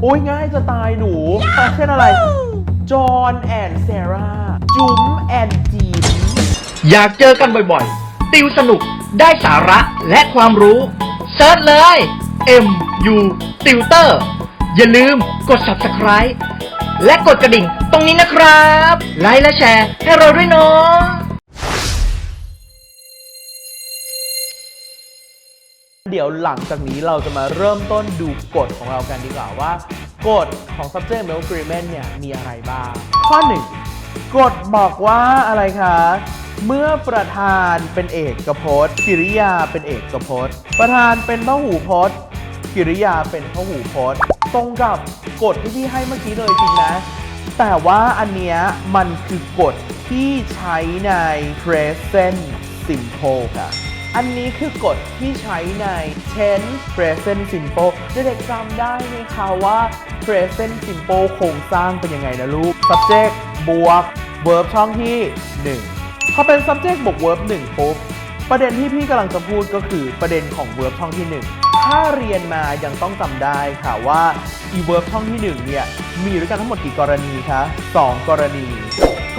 โอ้ยง่ายจะตายหนูเช่นอะไร จอห์นแอนด์เซราจุ๋มแอนด์จีนอยากเจอกันบ่อยๆ ติวสนุกได้สาระและความรู้เซิร์ชเลย M U Tutor อย่าลืมกด Subscribe และกดกระดิ่งตรงนี้นะครับ ไลค์และแชร์ให้เราด้วยเนาะ เดี๋ยวหลังจากนี้เราจะมาเริ่มต้นดูกฎของเรากันดีกว่าว่ากฎของ subject mail agreement เนี่ยมีอะไรบ้าง ข้อ 1 กฎบอกว่าอะไรคะ เมื่อประธานเป็นเอกพจน์ กิริยาเป็นเอกพจน์ ประธานเป็นพหูพจน์ กิริยาเป็นพหูพจน์ ตรงกับกฎที่พี่ให้เมื่อกี้เลยจริงนะ แต่ว่าอันเนี้ยมันคือกฎที่ใช้ใน present simple ค่ะ อันนี้คือกฎที่ใช้ใน tense present simple เด็กๆจำได้ไหมคะว่า present simple โครงสร้างเป็นยังไงนะลูก subject บวก verb ช่องที่ 1 พอเป็น subject บวก verb 1ปุ๊บประเด็นที่พี่กำลังจะพูดก็คือประเด็นของ verb ช่องที่ 1 ถ้าเรียนมายังต้องจำได้ค่ะว่า e verb ช่องที่ 1 เนี่ย มีด้วยกันทั้งหมดกี่กรณีคะ 2 กรณี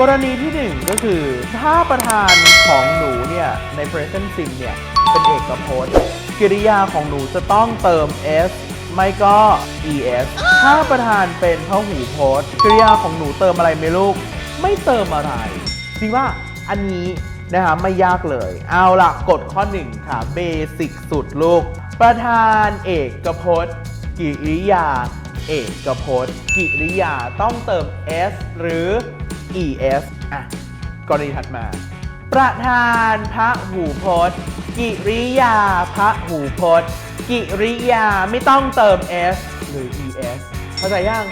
กรณีที่ 1 ก็คือถ้าประธานของหนูเนี่ยใน present simple เนี่ยเป็นเอกพจน์ กิริยาของหนูจะต้องเติม s ไม่ก็ es ถ้าประธานเป็นพหูพจน์กิริยาของหนูเติมอะไรไหมลูก ไม่เติมอะไรจริงว่าอันนี้นะคะไม่ยากเลย เอาล่ะกฎข้อ 1 ค่ะเบสิกสุดลูก ประธานเอกพจน์ กิริยา เอกพจน์ กิริยาต้องเติม s หรือ es อะกรณีถัดมา ประธานพระหูพจน์ กิริยาพระหูพจน์ กิริยาไม่ต้องเติม s หรือ es เข้าใจยัง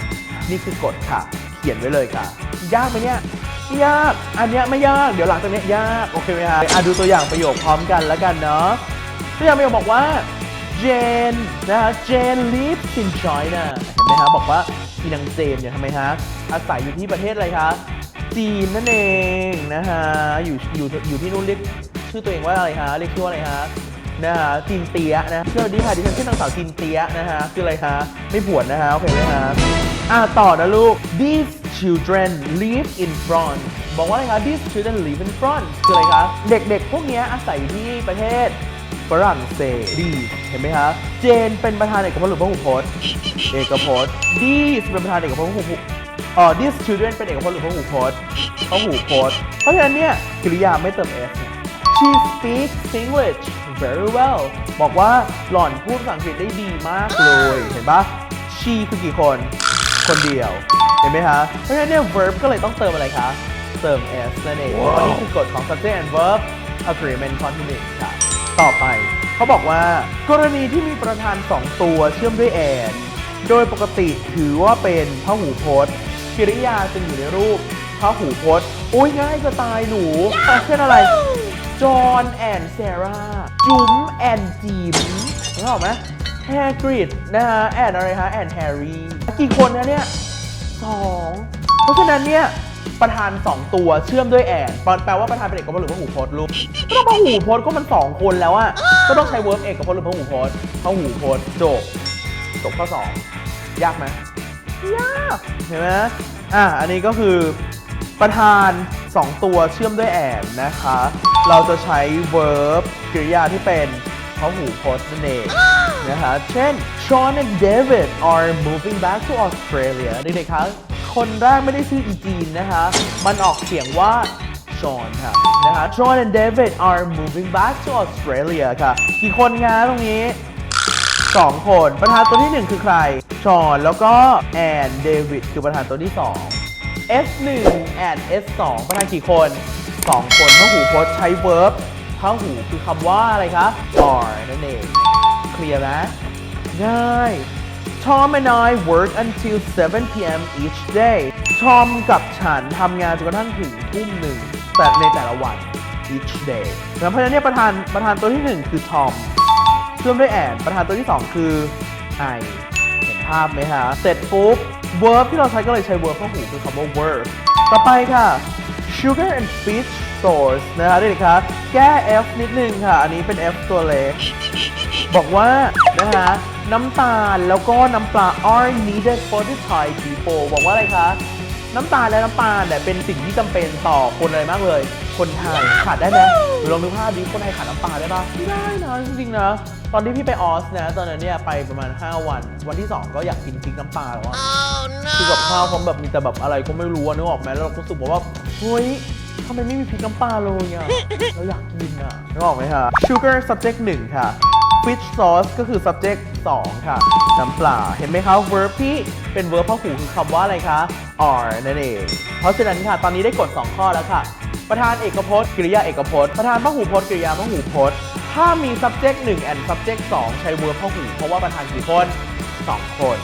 นี่คือกฎค่ะ เขียนไว้เลยค่ะ ยากไหมเนี่ยไม่ยาก อันเนี้ยไม่ยาก เดี๋ยวหลังจากเนี้ยยาก โอเคไหมคะอะดูตัวอย่างประโยคพร้อมกันแล้วกันเนาะ ตัวอย่างประโยคบอกว่า Jane นะคะ Jane lives in China เห็นไหมคะบอกว่าพี่นางเจนเนี่ยทำไมฮะ อาศัยอยู่ที่ประเทศอะไรคะ จีนนั่นเองนะฮะอยู่อยู่อยู่ที่นู่นเรียกชื่อตัวเองว่าอะไรฮะเรียกชื่อว่าอะไรฮะนะฮะจีนเตียนะสวัสดีค่ะดิฉันชื่อนางสาวจีนเตียนะฮะคืออะไรฮะไม่ผวนนะฮะโอเคไหมฮะอะต่อนะลูก these children live in France บอกว่าอะไรคะ these children live in France คืออะไรคะเด็กๆ พวกเนี้ยอาศัยที่ประเทศฝรั่งเศสดีเห็นไหมคะเจนเป็นประธานเอกพจน์หรือพหูพจน์เอกพจน์ these เป็นประธานเอกพจน์พหูพจน์ อ่อ these children เป็นเอกพจน์หรือพหูพจน์พหูพจน์เพราะฉะนั้นเนี่ยกริยาไม่เติม s เนี่ย she speaks English very well บอกว่าหล่อนพูดภาษาอังกฤษได้ดีมากเลย เห็นปะ she คือกี่คน คนเดียว เห็นไหมคะ เพราะฉะนั้นเนี่ย verb ก็เลยต้องเติมอะไรคะ เติม s นั่นเองเพราะนี่คือกฎของ subject and verb agreement ข้อที่หนึ่งค่ะ ต่อไป เขาบอกว่า กรณีที่มีประธาน2ตัวเชื่อมด้วย and โดยปกติถือว่าเป็นพหูพจน์ กิริยาจะอยู่ในรูปพระหูพจน์โอ้ยง่ายจะตายหนูอะเช่นอะไรจอห์นแอนด์เซราจุ๋มแอนด์จิมนึกออกไหมแฮกริดนะฮะแอนอะไรฮะแอนแฮร์รี่กี่คนนะเนี่ยสองเพราะฉะนั้นเนี่ยประธาน 2 ตัวเชื่อมด้วยแอนแปลแปลว่าประธานเป็นเอกพจน์หรือพหูพจน์ลูกก็ต้องพหูพจน์ก็มัน 2 คนแล้วอะก็ต้องใช้เวิร์บเอกพจน์หรือพหูพจน์พหูพจน์จบจบข้อ 2 ยากไหม ยาเห็นไหมอะอันนี้ก็คือประธาน 2 ตัวเชื่อมด้วยแอนนะคะ เราจะใช้ verb กริยาที่เป็นพหูโพจน์นั่นเองนะคะเช่น Sean and David are moving back to Australia เด็กๆคะคนแรกไม่ได้ชื่ออีจีนนะคะ มันออกเสียงว่า Sean ค่ะนะคะ Sean and David are moving back to Australia ค่ะ กี่คนงานตรงนี้ สองคน ประธานตัวที่หนึ่งคือใคร ชอนแล้วก็แอนเดวิดคือประธานตัวที่สอง S1 แอน S2 ประธานกี่คนสองคนพหูพจน์ใช้ verb พหูคือคำว่าอะไรคะ are นั่นเอง เคลียร์ไหมง่าย Tom and I work until 7 p.m. each day Tom กับฉันทำงานจนกระทั่งถึงทุ่มหนึ่งแต่ในแต่ละวัน each day แล้วเพราะฉะนั้นเนี่ยประธานประธานตัวที่หนึ่งคือ Tom เชื่อมด้วยแอน ประธานตัวที่ 2 คือ I เห็นภาพไหมฮะ เสร็จปุ๊บ verb ที่เราใช้ก็เลยใช้ verb พหูคือคำว่า verb ต่อไปค่ะ sugar and fish stores นะคะเด็กๆคะแก้ f นิดนึงค่ะ อันนี้เป็น f ตัวเล็ก บอกว่า นะคะน้ำตาลแล้วก็น้ำปลา are needed for the Thai people บอกว่าอะไรคะ น้ำตาลและน้ำปลาเนี่ยเป็นสิ่งที่จำเป็นต่อคนอะไรมากเลย คนไทยขาดได้ไหมหรือลองนึกภาพดิคนไทยขาดน้ำปลาได้ปะไม่ได้นะจริงๆนะ ตอนที่พี่ไปออสนะตอนนั้นเนี่ยไปประมาณ 5 วัน วันที่ 2 ก็อยากกินพริกน้ำปลาแล้วอะคือกับข้าวเขาแบบมีแต่แบบอะไรก็ไม่รู้อะนึกออกไหมแล้วเราก็รู้สึกว่าเฮ้ยทำไมไม่มีพริกน้ำปลาเลยอะเราอยากกินอะนึกออกไหมคะ sugar subject 1 ค่ะ fish sauce ก็คือ subject 2 ค่ะ น้ำปลา เห็นไหมคะ verb ที่เป็น verb พหูคือคำว่าอะไรคะ are นั่นเอง เพราะฉะนั้นค่ะ ตอนนี้ได้กด 2 ข้อแล้วค่ะ ประธานเอกพจน์กริยาเอกพจน์ ประธานพหูพจน์กริยาพหูพจน์ ถ้ามี subject 1 and subject 2 ใช้ verb พหู เพราะว่าประธานกี่คนสองคน